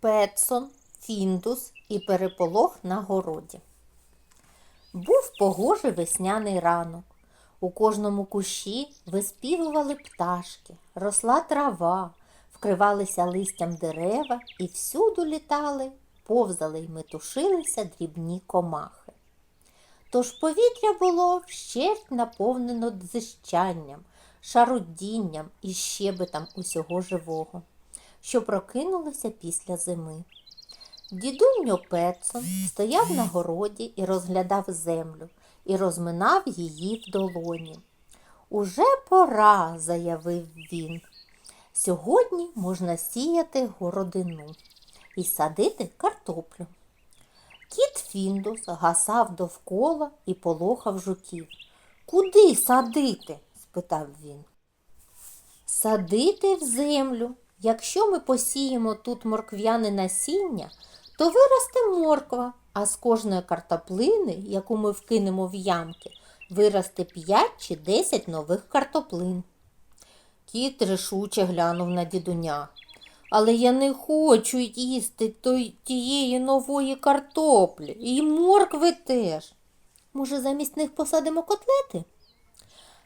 Петсон, Фіндус і переполох на городі. Був погожий весняний ранок. У кожному кущі виспівували пташки, росла трава, вкривалися листям дерева і всюду літали, повзали й метушилися дрібні комахи. Тож повітря було вщерть наповнено дзищанням, шарудінням і щебетом усього живого, що прокинулося після зими. Дідуньо Петсон стояв на городі і розглядав землю, і розминав її в долоні. Уже пора, заявив він. Сьогодні можна сіяти городину і садити картоплю. Кіт Фіндус гасав довкола і полохав жуків. Куди садити? спитав він. Садити в землю. Якщо ми посіємо тут морквяне насіння, то виросте морква, а з кожної картоплини, яку ми вкинемо в ямки, виросте 5 чи 10 нових картоплин. Кіт рішуче глянув на дідуня. Але я не хочу їсти той, тієї нової картоплі і моркви теж. Може, замість них посадимо котлети?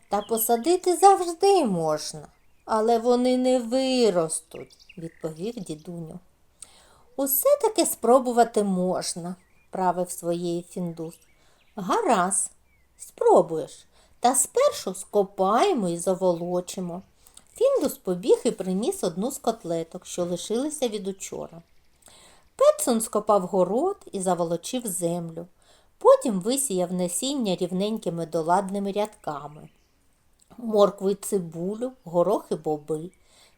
Та посадити завжди можна, але вони не виростуть, відповів дідуню. Усе таки спробувати можна, правив своєї фіндус. Гаразд, спробуєш, та спершу скопаємо і заволочимо. Фіндус побіг і приніс одну з котлеток, що лишилися від учора. Петсон скопав город і заволочив землю. Потім висіяв насіння рівненькими доладними рядками. Моркву й цибулю, горох і боби.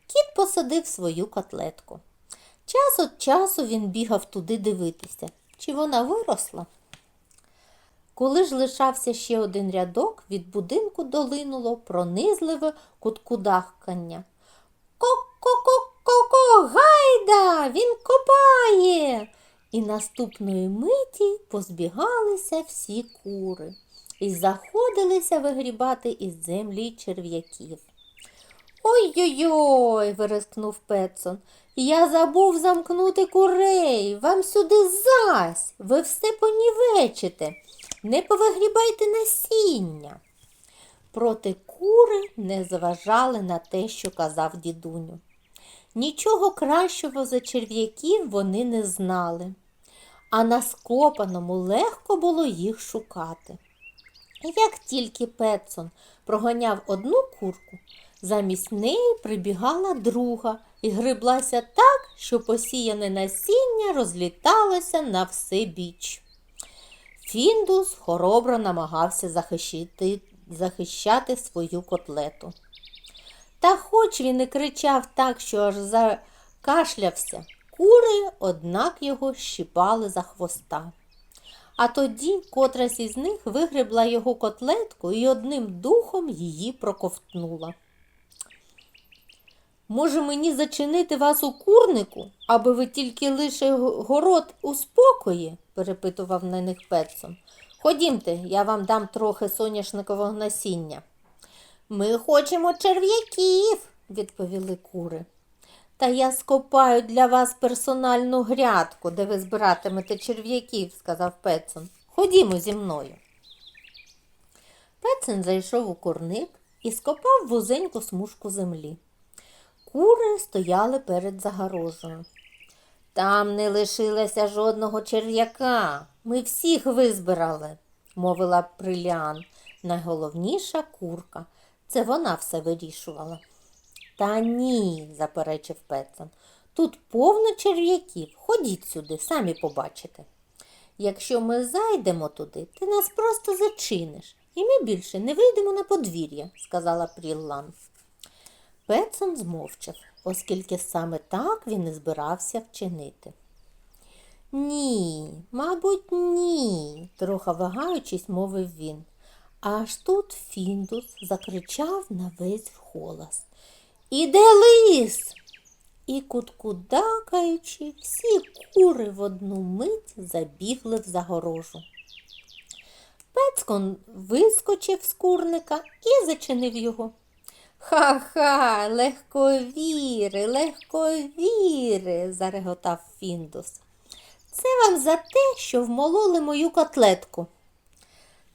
Кіт посадив свою котлетку. Час від часу він бігав туди дивитися, чи вона виросла. Коли ж лишався ще один рядок, від будинку долинуло пронизливе куткудахкання. Ко-ко-ко-ко-ко, гайда, він копає. І наступної миті позбігалися всі кури і заходилися вигрібати із землі черв'яків. Ой-ой-ой, вирискнув Петсон. Я забув замкнути курей. Вам сюди зась. Ви все понівечите. Не повигрібайте насіння. Проте кури не зважали на те, що казав дідуню. Нічого кращого за черв'яків вони не знали, а на скопаному легко було їх шукати. Як тільки Петсон проганяв одну курку, замість неї прибігала друга і гриблася так, що посіяне насіння розліталося на все біч. Фіндус хоробро намагався захищити, захищати свою котлету. Та хоч він і кричав так, що аж закашлявся, кури, однак його щіпали за хвоста. А тоді котрась із них вигребла його котлетку і одним духом її проковтнула. Може, мені зачинити вас у курнику, аби ви тільки лише город у спокої? перепитував на них Петсон. Ходімте, я вам дам трохи соняшникового насіння. Ми хочемо черв'яків, відповіли кури. Та я скопаю для вас персональну грядку, де ви збиратимете черв'яків, сказав Петсон. Ходімо зі мною. Петсон зайшов у курник і скопав вузеньку смужку землі. Кури стояли перед загорожею. Там не лишилося жодного черв'яка. Ми всіх визбирали, мовила Прилян, найголовніша курка. Це вона все вирішувала. Та ні, заперечив Петсон. Тут повно черв'яків. Ходіть сюди, самі побачите. Якщо ми зайдемо туди, ти нас просто зачиниш, і ми більше не вийдемо на подвір'я, сказала Пріллан. Петсон змовчав, оскільки саме так він і збирався вчинити. Ні, мабуть, ні, трохи вагаючись, мовив він. Аж тут Фіндус закричав на весь вголос. Іде лис. І куткудакаючи, всі кури в одну мить забігли в загорожу. Пецкон вискочив з курника і зачинив його. Ха-ха, легковіри, легковіри, зареготав Фіндус. Це вам за те, що вмололи мою котлетку.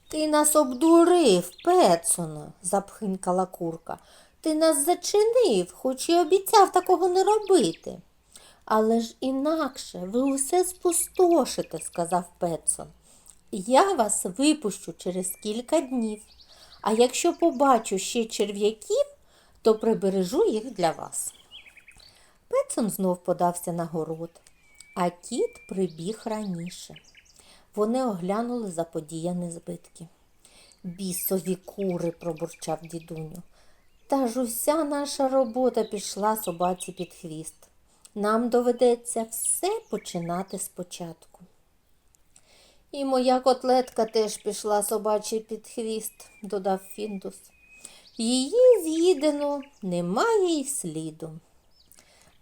Ти нас обдурив, Пецоне, запхинькала курка. Ти нас зачинив, хоч і обіцяв такого не робити. Але ж інакше ви усе спустошите, сказав Петсон. Я вас випущу через кілька днів, а якщо побачу ще черв'яків, то прибережу їх для вас. Петсон знов подався на город, а кіт прибіг раніше. Вони оглянули заподіяні збитки. Бісові кури, пробурчав дідуню. Та ж уся наша робота пішла собаці під хвіст. Нам доведеться все починати спочатку. І моя котлетка теж пішла собачий під хвіст, додав Фіндус. Її з'їдено немає й сліду.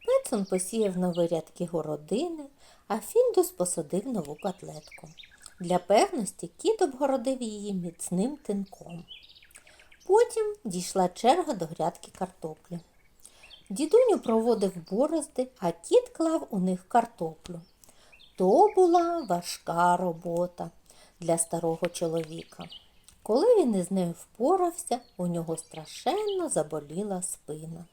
Петсон посіяв нові рядки городини, а Фіндус посадив нову котлетку. Для певності кіт обгородив її міцним тинком. Потім дійшла черга до грядки картоплі. Дідуню проводив борозди, а кіт клав у них картоплю. То була важка робота для старого чоловіка. Коли він із нею впорався, у нього страшенно заболіла спина.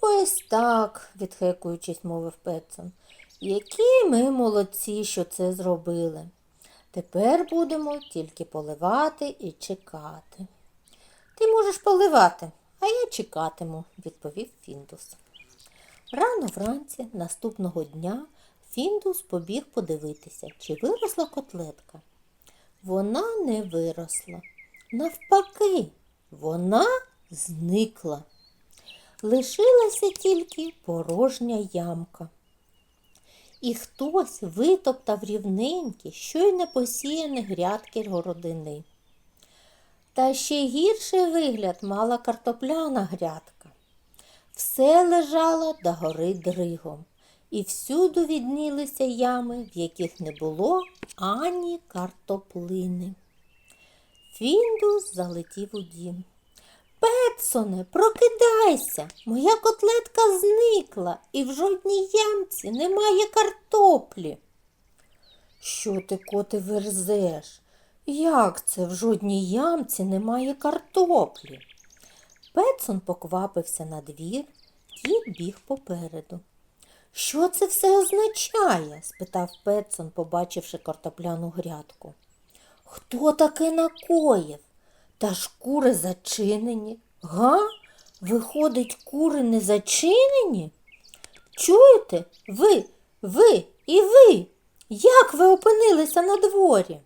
Ось так, відхекуючись, мовив Петсон. Які ми молодці, що це зробили. Тепер будемо тільки поливати і чекати. Ти можеш поливати, а я чекатиму, відповів Фіндус. Рано вранці наступного дня Фіндус побіг подивитися, чи виросла котлетка. Вона не виросла. Навпаки, вона зникла. Лишилася тільки порожня ямка. І хтось витоптав рівненькі, щойно посіяні грядки городини. Та ще гірший вигляд мала картопляна грядка. Все лежало до гори дригом, і всюди віднілися ями, в яких не було ані картоплини. Фіндус залетів у дім. Петсоне, прокидайся, моя котлетка зникла, і в жодній ямці немає картоплі. Що ти, коти, верзеш? Як це в жодній ямці немає картоплі? Петсон поквапився на двір, кіт біг попереду. Що це все означає? спитав Петсон, побачивши картопляну грядку. Хто таке накоїв? Та ж кури зачинені. Га? Виходить, кури не зачинені? Чуєте? Ви, ви і ви. Як ви опинилися на дворі?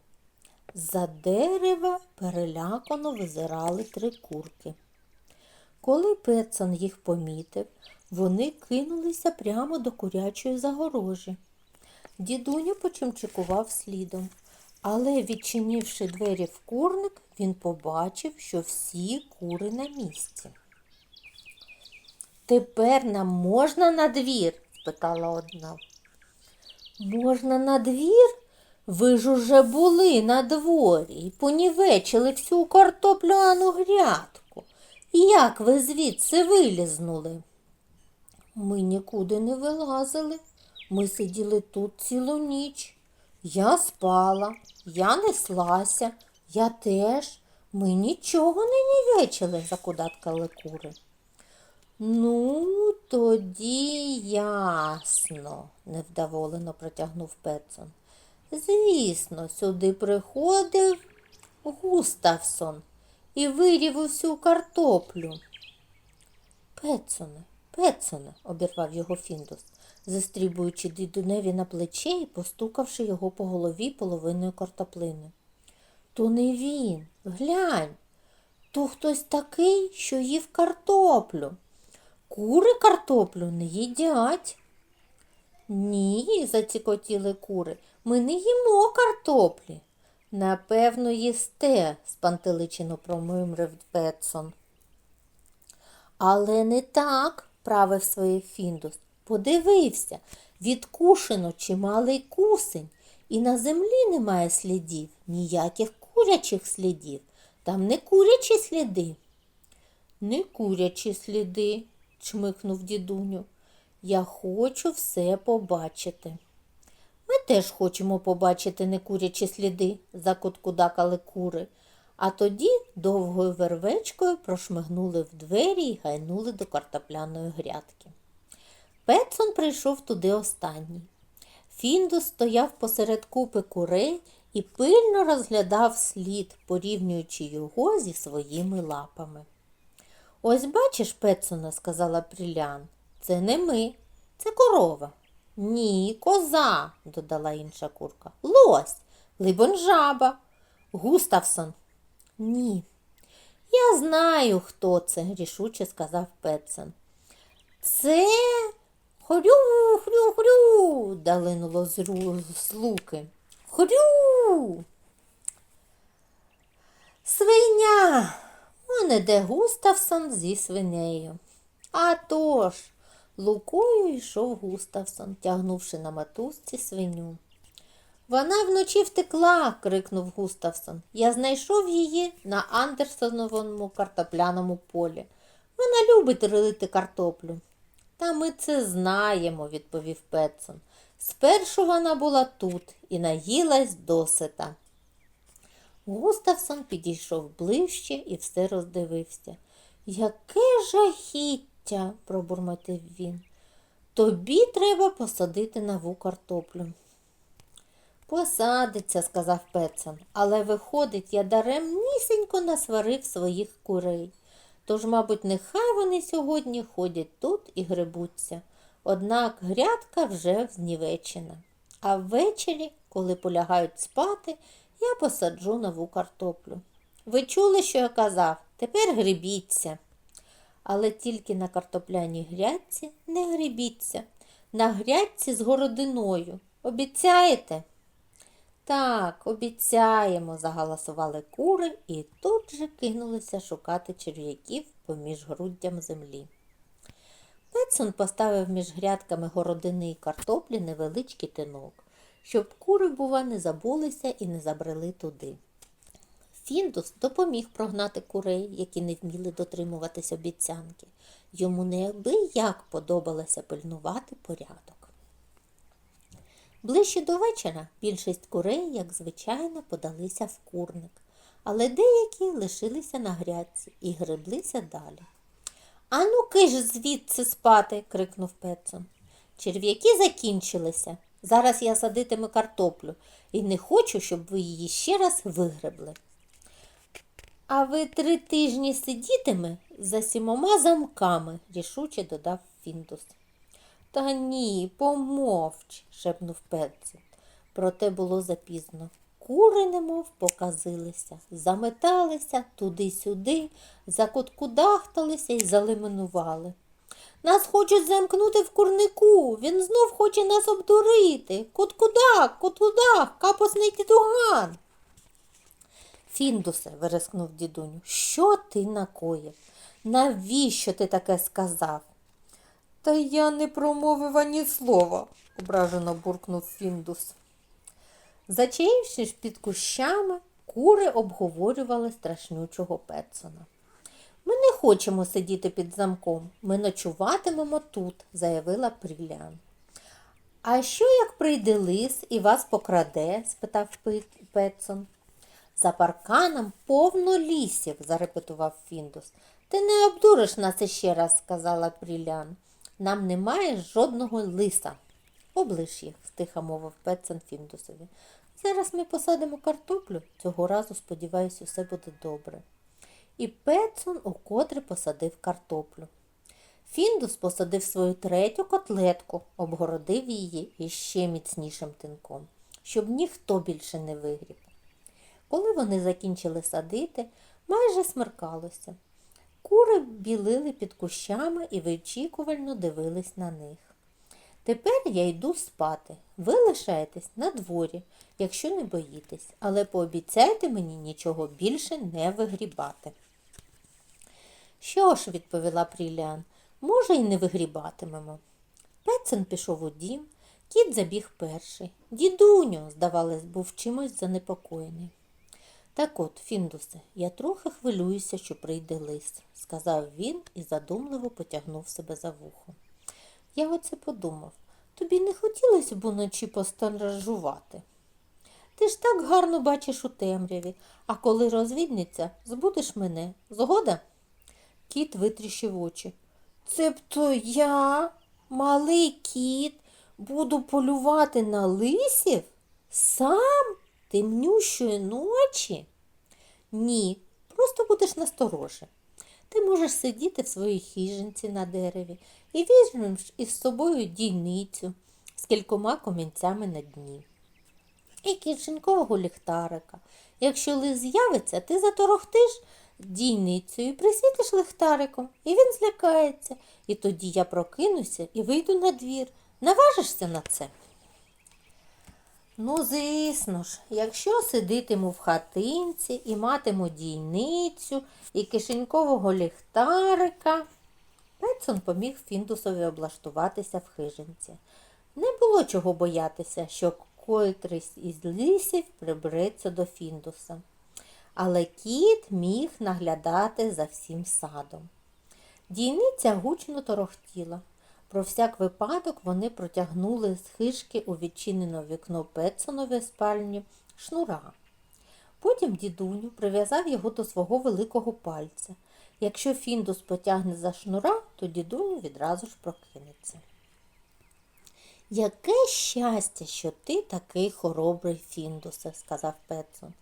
За дерева перелякано визирали три курки. Коли Петсон їх помітив, вони кинулися прямо до курячої загорожі. Дідуня почимчикував слідом, але, відчинивши двері в курник, він побачив, що всі кури на місці. Тепер нам можна на двір? спитала одна. Можна на двір? Ви ж уже були на дворі і понівечили всю картопляну грядку. Як ви звідси вилізнули? Ми нікуди не вилазили. Ми сиділи тут цілу ніч. Я спала, я неслася, я теж. Ми нічого не нівечили, закудаткали кури. Ну, тоді ясно, невдоволено протягнув Петсон. Звісно, сюди приходив Густавсон і вирів усю картоплю. Петсоне, Петсоне, обірвав його Фіндус, застрібуючи дідуневі на плече і постукавши його по голові половиною картоплини. То не він, глянь, то хтось такий, що їв картоплю. Кури картоплю не їдять. Ні, зацікотіли кури, ми не їмо картоплі. Напевно, їсте, спантеличено промимрив Петсон. Але не так, правив своїх Фіндус. Подивився, відкушено чималий кусень, і на землі немає слідів, ніяких курячих слідів. Там не курячі сліди. Не курячі сліди, чмихнув дідуню. Я хочу все побачити. Ми теж хочемо побачити некурячі сліди, закуткудакали кури, а тоді довгою вервечкою прошмигнули в двері і гайнули до картопляної грядки. Петсон прийшов туди останній. Фіндус стояв посеред купи курей і пильно розглядав слід, порівнюючи його зі своїми лапами. Ось бачиш, Петсоне, сказала Прілян, це не ми, це корова. Ні, коза, додала інша курка. Лось, либонь жаба. Густавсон. Ні. Я знаю, хто це, рішуче сказав Петсон. Це хрю, хрю, хрю, далинуло з, ру... з луки. Хрю. Свиня. Он Густавсон зі свинею. А тож, лукою йшов Густавсон, тягнувши на матузці свиню. Вона вночі втекла, крикнув Густавсон. Я знайшов її на Андерсоновому картопляному полі. Вона любить рилити картоплю. Та ми це знаємо, відповів Петсон. Спершу вона була тут і наїлась досита. Густавсон підійшов ближче і все роздивився. Яке жахіття, пробурмотив він. Тобі треба посадити нову картоплю. Посадиться, сказав Петсон, але виходить, я даремнісінько насварив своїх курей. Тож, мабуть, нехай вони сьогодні ходять тут і грибуться. Однак грядка вже знівечена. А ввечері, коли полягають спати, я посаджу нову картоплю. Ви чули, що я казав? Тепер грибіться. Але тільки на картопляній грядці не грибіться. На грядці з городиною. Обіцяєте? Так, обіцяємо, загаласували кури і тут же кинулися шукати черв'яків поміж груддям землі. Петсон поставив між грядками городини і картоплі невеличкий тинок, щоб кури, бува, не забулися і не забрели туди. Фіндус допоміг прогнати курей, які не вміли дотримуватись обіцянки. Йому неабияк подобалося пильнувати порядок. Ближче до вечора більшість курей, як звичайно, подалися в курник, але деякі лишилися на грядці і греблися далі. Ану ки ж звідси спати, крикнув Петсон. Черв'яки закінчилися. Зараз я садитиму картоплю і не хочу, щоб ви її ще раз вигребли. А ви три тижні сидітиме за сімома замками, рішуче додав Фіндус. Та ні, помовч, шепнув Петсон. Проте було запізно. Кури немов показилися, заметалися туди-сюди, закуткудахталися і залиминували. Нас хочуть замкнути в курнику, він знов хоче нас обдурити. Куткудак, куткудак, капосний дідуган. Фіндусе, вирискнув дідуню, що ти накоїв? Навіщо ти таке сказав? Та я не промовив ані слова, ображено буркнув Фіндус. Зачаївшись під кущами, кури обговорювали страшнючого Петсона. Ми не хочемо сидіти під замком, ми ночуватимемо тут, заявила Прілян. А що, як прийде лис і вас покраде? спитав Петсон. За парканом повно лісів, зарепетував Фіндус. Ти не обдуриш нас іще раз, сказала Прілян. Нам немає жодного лиса. Облиш їх, стиха мовив Петсон Фіндусові. Зараз ми посадимо картоплю, цього разу, сподіваюся, усе буде добре. І Петсон укотре посадив картоплю. Фіндус посадив свою третю котлетку, обгородив її іще міцнішим тинком, щоб ніхто більше не вигріб. Коли вони закінчили садити, майже смеркалося. Кури білили під кущами і вичікувально дивились на них. Тепер я йду спати. Ви лишаєтесь на дворі, якщо не боїтесь, але пообіцяйте мені нічого більше не вигрібати. Що ж, відповіла Пріліан, може, й не вигрібатимемо. Пецен пішов у дім, кіт забіг перший. Дідуню, здавалось, був чимось занепокоєний. Так от, Фіндусе, я трохи хвилююся, що прийде лис, сказав він і задумливо потягнув себе за вухо. Я оце подумав. Тобі не хотілося б уночі постражувати. Ти ж так гарно бачиш у темряві, а коли розвідниця, збудеш мене. Згода? Кіт витріщив очі. Цебто я, малий кіт, буду полювати на лисів? Сам темнющої ночі? Ні, просто будеш насторожі. Ти можеш сидіти в своїй хижинці на дереві і візьмеш із собою дійницю з кількома комінцями на дні. І кишенькового ліхтарика. Якщо лис з'явиться, ти заторохтиш дійницею і присвітиш ліхтариком, і він злякається. І тоді я прокинуся і вийду на двір. Наважишся на це? Ну, звісно ж, якщо сидитиму в хатинці і матиму дійницю і кишенькового ліхтарика. Петсон поміг Фіндусові облаштуватися в хижинці. Не було чого боятися, що котрийсь із лісів прибереться до Фіндуса. Але кіт міг наглядати за всім садом. Дійниця гучно торохтіла. Про всяк випадок вони протягнули з хижки у відчинене вікно Петсонової спальні шнура. Потім дідуню прив'язав його до свого великого пальця. Якщо Фіндус потягне за шнура, то дідуню відразу ж прокинеться. Яке щастя, що ти такий хоробрий, Фіндусе, сказав Петсон.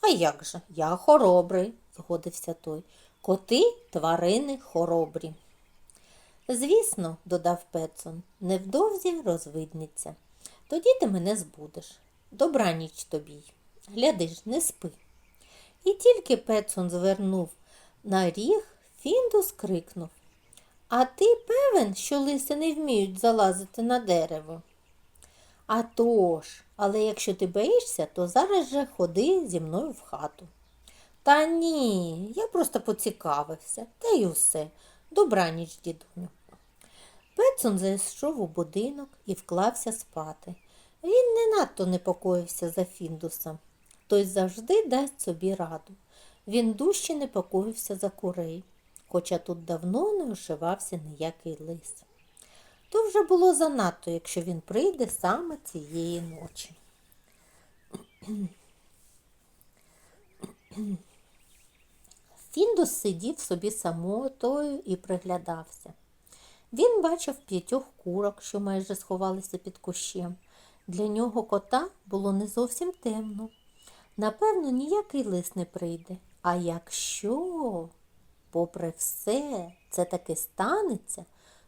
А як же? Я хоробрий, згодився той. Коти тварини хоробрі. Звісно, додав Петсон, невдовзі розвиднеться. Тоді ти мене збудеш. Добраніч тобі. Гляди ж, не спи. І тільки Петсон звернув на ріг, Фіндус крикнув. А ти певен, що лиси не вміють залазити на дерево? «А тож, але якщо ти боїшся, то зараз же ходи зі мною в хату. Та ні, я просто поцікавився, та й усе. Добраніч, дідуню. Петсон зайшов у будинок і вклався спати. Він не надто непокоївся за Фіндусом. Той завжди дасть собі раду. Він дужче непокоївся за курей, хоча тут давно не ошивався ніякий лис. То вже було занадто, якщо він прийде саме цієї ночі. Фіндус сидів собі самотою і приглядався. Він бачив п'ятьох курок, що майже сховалися під кущем. Для нього кота було не зовсім темно. Напевно, ніякий лис не прийде. А якщо, попри все, це таки станеться,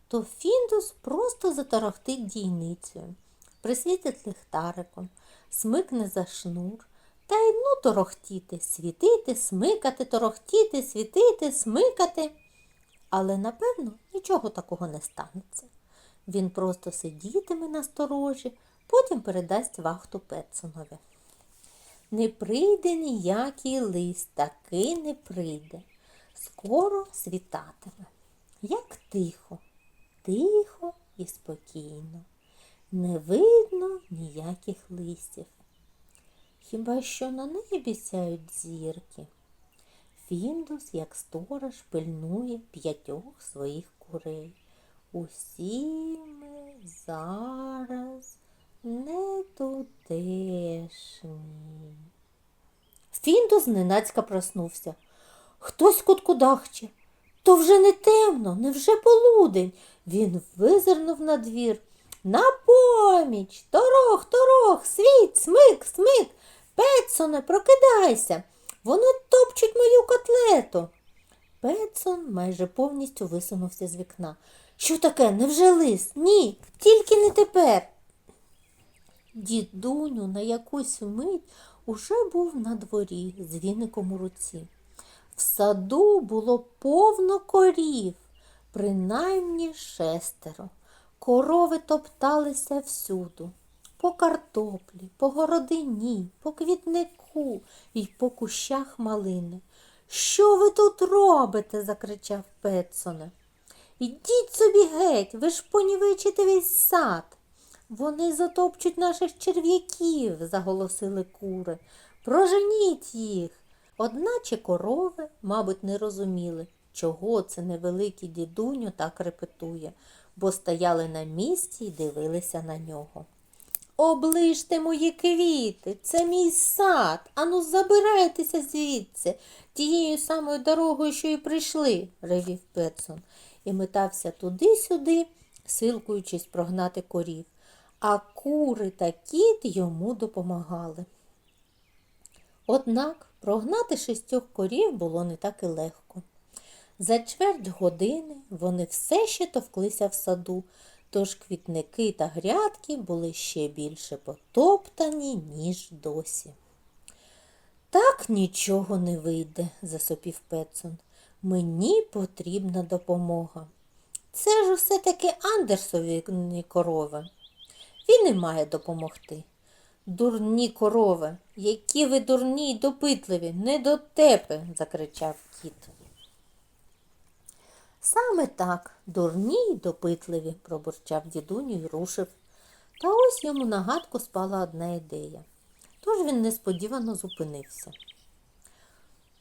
то Фіндус просто заторохтить дійницею, присвітить ліхтариком, смикне за шнур та й ну торохтіти, світити, смикати, торохтіти, світити, смикати. Але, напевно, нічого такого не станеться. Він просто сидітиме на сторожі, потім передасть вахту Петсонові. Не прийде ніякий лист, таки не прийде. Скоро світатиме. Як тихо, тихо і спокійно. Не видно ніяких листів. Хіба що на небі сяють зірки. Фіндус, як сторож, пильнує п'ятьох своїх курей. Усі ми зараз не тутешні. Фіндус зненацька проснувся. Хтось куткудахче. То вже не темно, невже полудень. Він визирнув на двір. На поміч! Торох, торох, світ, смик, смик. Петсоне, прокидайся. Вони топчуть мою котлету. Петсон майже повністю висунувся з вікна. Що таке? Невже лис? Ні, тільки не тепер. Дідуню на якусь мить уже був на дворі з віником у руці. В саду було повно корів, принаймні шестеро. Корови топталися всюду. По картоплі, по городині, по квітнику і по кущах малини. Що ви тут робите? закричав Петсоне. Ідіть собі геть, ви ж понівечите весь сад. Вони затопчуть наших черв'яків, заголосили кури. Проженіть їх. Одначе корови, мабуть, не розуміли, чого це невеликий дідуню так репетує, бо стояли на місці і дивилися на нього. Оближте мої квіти, це мій сад. Ану, забирайтеся звідси, тією самою дорогою, що й прийшли, ревів Петсон, і метався туди-сюди, силкуючись прогнати корів, а кури та кіт йому допомагали. Однак прогнати шістьох корів було не так і легко. За чверть години вони все ще товклися в саду, тож квітники та грядки були ще більше потоптані, ніж досі. Так нічого не вийде, засопів Петсон. Мені потрібна допомога. Це ж усе таки Андерсові корови. Він і має допомогти. Дурні корови, які ви дурні й допитливі, не дотепи, закричав кіт. Саме так, дурні й допитливі, пробурчав дідуню й рушив. Та ось йому на гадку спала одна ідея. Тож він несподівано зупинився.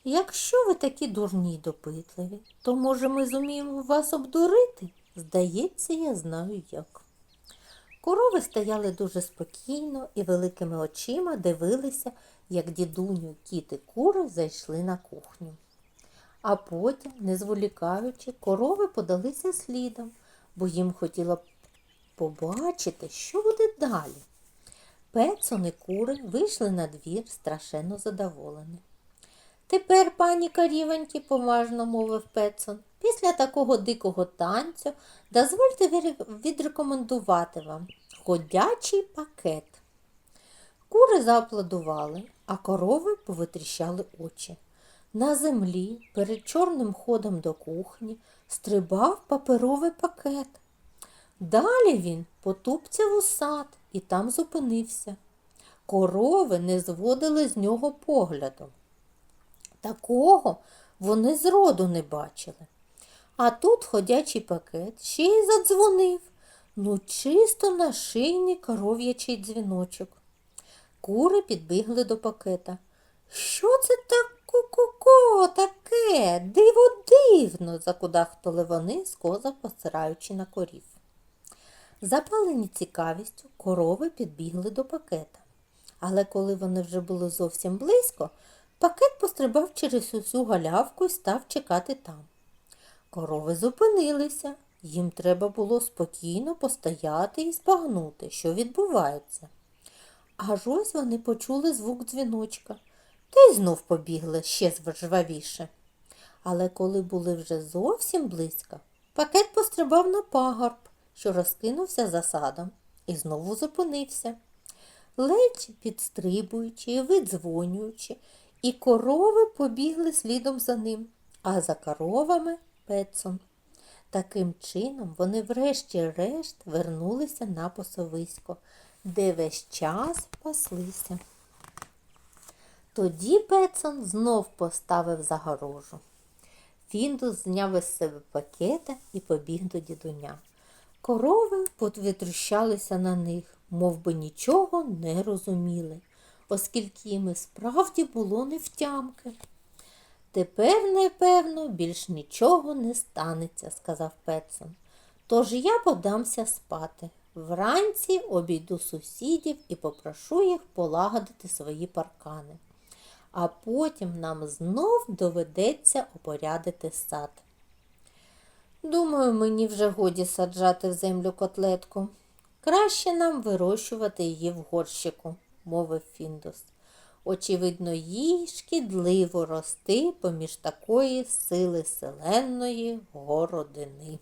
Якщо ви такі дурні й допитливі, то, може, ми зуміємо вас обдурити? Здається, я знаю як. Корови стояли дуже спокійно і великими очима дивилися, як дідуню, кіт і кури зайшли на кухню. А потім, не зволікаючи, корови подалися слідом, бо їм хотіло б побачити, що буде далі. Петсон і кури вийшли на двір страшенно задоволені. Тепер, пані корівоньки, поважно мовив Петсон, після такого дикого танцю дозвольте відрекомендувати вам ходячий пакет. Кури зааплодували, а корови повитріщали очі. На землі перед чорним ходом до кухні стрибав паперовий пакет. Далі він потупцяв у сад і там зупинився. Корови не зводили з нього погляду. Такого вони зроду не бачили. А тут ходячий пакет ще й задзвонив. Ну, чисто на шийний коров'ячий дзвіночок. Кури підбігли до пакета. Що це так ку-ку-ку таке? Диво дивно, закудахтали вони, скоза посираючи на корів. Запалені цікавістю, корови підбігли до пакета. Але коли вони вже були зовсім близько, пакет пострибав через усю галявку і став чекати там. Корови зупинилися. Їм треба було спокійно постояти і збагнути, що відбувається. Аж ось вони почули звук дзвіночка та й знов побігли ще жвавіше. Але коли були вже зовсім близько, пакет пострибав на пагорб, що розкинувся за садом, і знову зупинився. Ледь підстрибуючи і видзвонюючи, і корови побігли слідом за ним, а за коровами пецом. Таким чином вони врешті-решт вернулися на посовисько, де весь час паслися. Тоді Петсон знов поставив загорожу. Фіндус зняв із себе пакета і побіг до дідуня. Корови повитріщалися на них, мов би нічого не розуміли, оскільки їм і справді було невтямки. Тепер, напевно, більш нічого не станеться, сказав Петсон. Тож я подамся спати. Вранці обійду сусідів і попрошу їх полагодити свої паркани. А потім нам знов доведеться опорядити сад. Думаю, мені вже годі саджати в землю котлетку. Краще нам вирощувати її в горщику, мовив Фіндус. Очевидно, їй шкідливо рости поміж такої сили селенної городини.